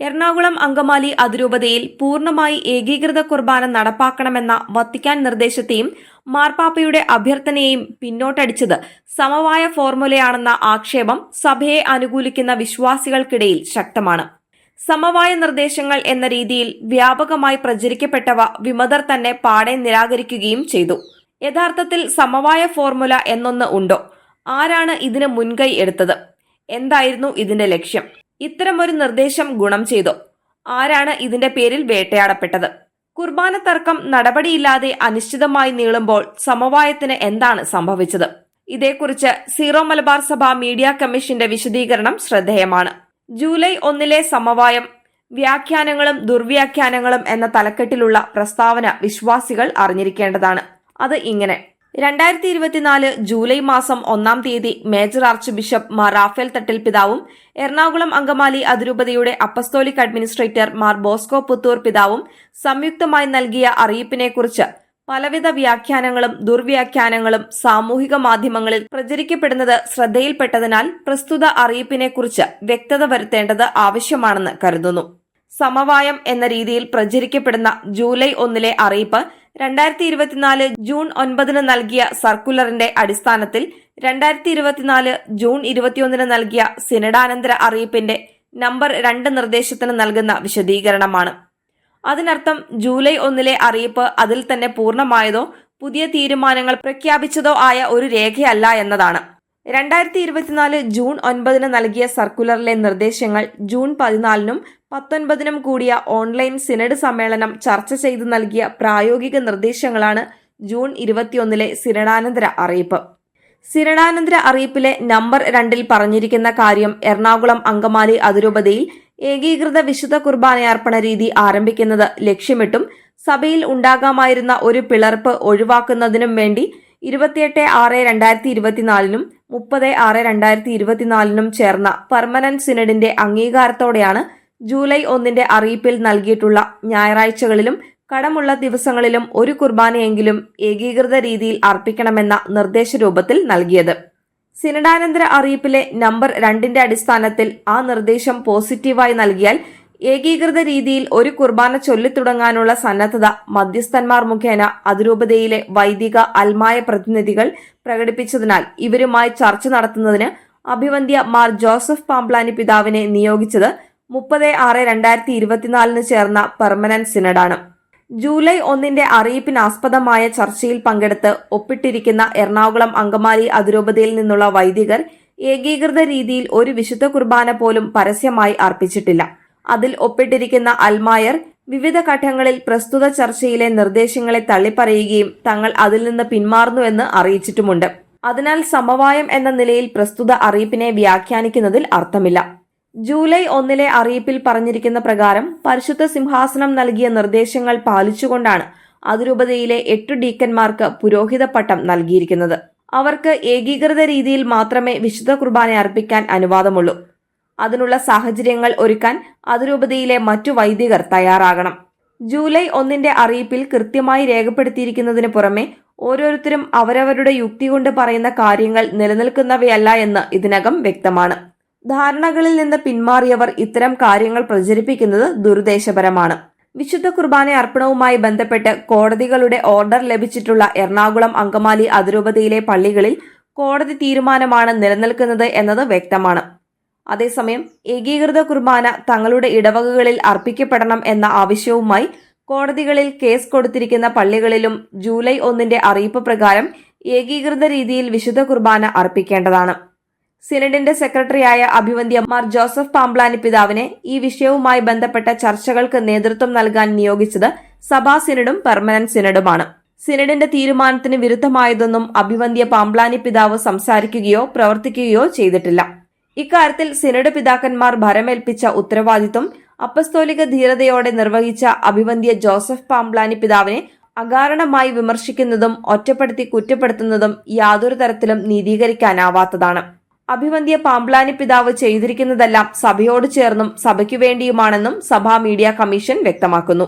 എറണാകുളം അങ്കമാലി അതിരൂപതയിൽ പൂർണമായി ഏകീകൃത കുർബാന നടപ്പാക്കണമെന്ന വത്തിക്കാൻ നിർദ്ദേശത്തെയും മാർപ്പാപ്പയുടെ അഭ്യർത്ഥനയെയും പിന്നോട്ടടിച്ചത് സമവായ ഫോർമുലയാണെന്ന ആക്ഷേപം സഭയെ അനുകൂലിക്കുന്ന വിശ്വാസികൾക്കിടയിൽ ശക്തമാണ്. സമവായ നിർദ്ദേശങ്ങൾ എന്ന രീതിയിൽ വ്യാപകമായി പ്രചരിക്കപ്പെട്ടവ വിമതർ തന്നെ പാടെ നിരാകരിക്കുകയും ചെയ്തു. യഥാർത്ഥത്തിൽ സമവായ ഫോർമുല എന്നൊന്ന് ഉണ്ടോ? ആരാണ് ഇതിന് മുൻകൈ എടുത്തത്? എന്തായിരുന്നു ഇതിന്റെ ലക്ഷ്യം? ഇത്തരമൊരു നിർദ്ദേശം ഗുണം ചെയ്തു. ആരാണ് ഇതിന്റെ പേരിൽ വേട്ടയാടപ്പെട്ടത്? കുർബാന തർക്കം നടപടിയില്ലാതെ അനിശ്ചിതമായി നീളുമ്പോൾ സമവായത്തിന് എന്താണ് സംഭവിച്ചത്? ഇതേക്കുറിച്ച് സീറോ മലബാർ സഭ മീഡിയ കമ്മീഷന്റെ വിശദീകരണം ശ്രദ്ധേയമാണ്. ജൂലൈ ഒന്നിലെ സമവായം വ്യാഖ്യാനങ്ങളും ദുർവ്യാഖ്യാനങ്ങളും എന്ന തലക്കെട്ടിലുള്ള പ്രസ്താവന വിശ്വാസികൾ അറിഞ്ഞിരിക്കേണ്ടതാണ്. അത് ഇങ്ങനെ. രണ്ടായിരത്തി ഇരുപത്തിനാല് ജൂലൈ മാസം ഒന്നാം തീയതി major archbishop Mar Raphael Thattil പിതാവും എറണാകുളം അങ്കമാലി അതിരൂപതയുടെ അപ്പസ്തോലിക് അഡ്മിനിസ്ട്രേറ്റർ മാർ ബോസ്കോ പുത്തൂർ പിതാവും സംയുക്തമായി നൽകിയ അറിയിപ്പിനെക്കുറിച്ച് പലവിധ വ്യാഖ്യാനങ്ങളും ദുർവ്യാഖ്യാനങ്ങളും സാമൂഹിക മാധ്യമങ്ങളിൽ പ്രചരിക്കപ്പെടുന്നത് ശ്രദ്ധയിൽപ്പെട്ടതിനാൽ പ്രസ്തുത അറിയിപ്പിനെക്കുറിച്ച് വ്യക്തത വരുത്തേണ്ടത് ആവശ്യമാണെന്ന് കരുതുന്നു. സമവായം എന്ന രീതിയിൽ പ്രചരിക്കപ്പെടുന്ന ജൂലൈ ഒന്നിലെ അറിയിപ്പ് രണ്ടായിരത്തി ഇരുപത്തിനാല് ജൂൺ ഒൻപതിന് നൽകിയ സർക്കുലറിന്റെ അടിസ്ഥാനത്തിൽ രണ്ടായിരത്തി ഇരുപത്തിനാല് ജൂൺ ഇരുപത്തിയൊന്നിന് നൽകിയ സിനഡാനന്തര അറിയിപ്പിന്റെ നമ്പർ രണ്ട് നിർദ്ദേശത്തിന് നൽകുന്ന വിശദീകരണമാണ്. അതിനർത്ഥം ജൂലൈ ഒന്നിലെ അറിയിപ്പ് അതിൽ തന്നെ പൂർണമായതോ പുതിയ തീരുമാനങ്ങൾ പ്രഖ്യാപിച്ചതോ ആയ ഒരു രേഖയല്ല എന്നതാണ്. രണ്ടായിരത്തി ഇരുപത്തിനാല് ജൂൺ ഒൻപതിന് നൽകിയ സർക്കുലറിലെ നിർദ്ദേശങ്ങൾ ജൂൺ പതിനാലിനും പത്തൊൻപതിനും കൂടിയ ഓൺലൈൻ സിനഡ് സമ്മേളനം ചർച്ച ചെയ്ത് നൽകിയ പ്രായോഗിക നിർദ്ദേശങ്ങളാണ് ജൂൺ ഇരുപത്തിയൊന്നിലെ സിനഡാനന്തര അറിയിപ്പ്. സിനഡാനന്തര അറിയിപ്പിലെ നമ്പർ രണ്ടിൽ പറഞ്ഞിരിക്കുന്ന കാര്യം എറണാകുളം അങ്കമാലി അതിരൂപതയിൽ ഏകീകൃത വിശുദ്ധ കുർബാനയർപ്പണ രീതി ആരംഭിക്കുന്നത് ലക്ഷ്യമിട്ടും സഭയിൽ ഉണ്ടാകാമായിരുന്ന ഒരു പിളർപ്പ് ഒഴിവാക്കുന്നതിനും വേണ്ടി ഇരുപത്തിയെട്ട് ആറ് രണ്ടായിരത്തി ഇരുപത്തിനാലിനും മുപ്പത് ആറ് രണ്ടായിരത്തി ഇരുപത്തിനാലിനും ചേർന്ന പെർമനന്റ് സിനഡിന്റെ അംഗീകാരത്തോടെയാണ് ജൂലൈ ഒന്നിന്റെ അറിയിപ്പിൽ നൽകിയിട്ടുള്ള ഞായറാഴ്ചകളിലും കടമുള്ള ദിവസങ്ങളിലും ഒരു കുർബാനയെങ്കിലും ഏകീകൃത രീതിയിൽ അർപ്പിക്കണമെന്ന നിർദ്ദേശരൂപത്തിൽ നൽകിയത്. സിനഡാനന്തര അറിയിപ്പിലെ നമ്പർ രണ്ടിന്റെ അടിസ്ഥാനത്തിൽ ആ നിർദ്ദേശം പോസിറ്റീവായി നൽകിയാൽ ഏകീകൃത രീതിയിൽ ഒരു കുർബാന ചൊല്ലിത്തുടങ്ങാനുള്ള സന്നദ്ധത മധ്യസ്ഥന്മാർ മുഖേന അതിരൂപതയിലെ വൈദിക അൽമായ പ്രതിനിധികൾ പ്രകടിപ്പിച്ചതിനാൽ ഇവരുമായി ചർച്ച നടത്തുന്നതിന് അഭിവന്ധ്യ മാർ ജോസഫ് പാംപ്ലാനി പിതാവിനെ നിയോഗിച്ചത് മുപ്പത് ആറ് രണ്ടായിരത്തി ഇരുപത്തിനാലിന് ചേർന്ന പെർമനന്റ് സിനഡാണ്. ജൂലൈ ഒന്നിന്റെ അറിയിപ്പിനാസ്പദമായ ചർച്ചയിൽ പങ്കെടുത്ത് ഒപ്പിട്ടിരിക്കുന്ന എറണാകുളം അങ്കമാലി അതിരൂപതയിൽ നിന്നുള്ള വൈദികർ ഏകീകൃത രീതിയിൽ ഒരു വിശുദ്ധ കുർബാന പോലും പരസ്യമായി അർപ്പിച്ചിട്ടില്ല. അതിൽ ഒപ്പിട്ടിരിക്കുന്ന അൽമായർ വിവിധ ഘട്ടങ്ങളിൽ പ്രസ്തുത ചർച്ചയിലെ നിർദ്ദേശങ്ങളെ തള്ളിപ്പറയുകയും തങ്ങൾ അതിൽ നിന്ന് പിന്മാറുന്നുവെന്ന് അറിയിച്ചിട്ടുമുണ്ട്. അതിനാൽ സമവായം എന്ന നിലയിൽ പ്രസ്തുത അറിയിപ്പിനെ വ്യാഖ്യാനിക്കുന്നതിൽ അർത്ഥമില്ല. ജൂലൈ ഒന്നിലെ അറിയിപ്പിൽ പറഞ്ഞിരിക്കുന്ന പ്രകാരം പരിശുദ്ധ സിംഹാസനം നൽകിയ നിർദ്ദേശങ്ങൾ പാലിച്ചുകൊണ്ടാണ് അതിരൂപതയിലെ എട്ടു ഡീക്കന്മാർക്ക് പുരോഹിത പട്ടം നൽകിയിരിക്കുന്നത്. അവർക്ക് ഏകീകൃത രീതിയിൽ മാത്രമേ വിശുദ്ധ കുർബാന അർപ്പിക്കാൻ അനുവാദമുള്ളൂ. അതിനുള്ള സാഹചര്യങ്ങൾ ഒരുക്കാൻ അതിരൂപതയിലെ മറ്റു വൈദികർ തയ്യാറാകണം. ജൂലൈ ഒന്നിന്റെ അറിയിപ്പിൽ കൃത്യമായി രേഖപ്പെടുത്തിയിരിക്കുന്നതിന് പുറമെ ഓരോരുത്തരും അവരവരുടെ യുക്തി കൊണ്ട് പറയുന്ന കാര്യങ്ങൾ നിലനിൽക്കുന്നവയല്ല എന്ന് ഇതിനകം വ്യക്തമാണ്. ധാരണകളിൽ നിന്ന് പിന്മാറിയവർ ഇത്തരം കാര്യങ്ങൾ പ്രചരിപ്പിക്കുന്നത് ദുരുദ്ദേശപരമാണ്. വിശുദ്ധ കുർബാന അർപ്പണവുമായി ബന്ധപ്പെട്ട് കോടതികളുടെ ഓർഡർ ലഭിച്ചിട്ടുള്ള എറണാകുളം അങ്കമാലി അതിരൂപതയിലെ പള്ളികളിൽ കോടതി തീരുമാനമാണ് നിലനിൽക്കുന്നത് എന്നത് വ്യക്തമാണ്. അതേസമയം ഏകീകൃത കുർബാന തങ്ങളുടെ ഇടവകകളിൽ അർപ്പിക്കപ്പെടണം എന്ന ആവശ്യവുമായി കോടതികളിൽ കേസ് കൊടുത്തിരിക്കുന്ന പള്ളികളിലും ജൂലൈ ഒന്നിന്റെ അറിയിപ്പ് പ്രകാരം ഏകീകൃത രീതിയിൽ വിശുദ്ധ കുർബാന അർപ്പിക്കേണ്ടതാണ്. സിനഡിന്റെ സെക്രട്ടറിയായ അഭിവന്ദ്യ മാർ ജോസഫ് പാംബ്ലാനി പിതാവിനെ ഈ വിഷയവുമായി ബന്ധപ്പെട്ട ചർച്ചകൾക്ക് നേതൃത്വം നൽകാൻ നിയോഗിച്ചത് സഭാ സിനഡും പെർമനന്റ് സിനഡുമാണ്. സിനഡിന്റെ തീരുമാനത്തിന് വിരുദ്ധമായതൊന്നും അഭിവന്ദ്യ പാംബ്ലാനി പിതാവ് സംസാരിക്കുകയോ പ്രവർത്തിക്കുകയോ ചെയ്തിട്ടില്ല. ഇക്കാര്യത്തിൽ സിനഡ് പിതാക്കന്മാർ ഭരമേൽപ്പിച്ച ഉത്തരവാദിത്വം അപ്പസ്തോലിക ധീരതയോടെ നിർവഹിച്ച അഭിവന്ധ്യ ജോസഫ് പാംബ്ലാനി പിതാവിനെ അകാരണമായി വിമർശിക്കുന്നതും ഒറ്റപ്പെടുത്തി കുറ്റപ്പെടുത്തുന്നതും യാതൊരു തരത്തിലും നീതീകരിക്കാനാവാത്തതാണ്. അഭിവന്ധ്യ പാംബ്ലാനി പിതാവ് ചെയ്തിരിക്കുന്നതെല്ലാം സഭയോട് ചേർന്നും സഭയ്ക്കു വേണ്ടിയുമാണെന്നും സഭാ മീഡിയ കമ്മീഷൻ വ്യക്തമാക്കുന്നു.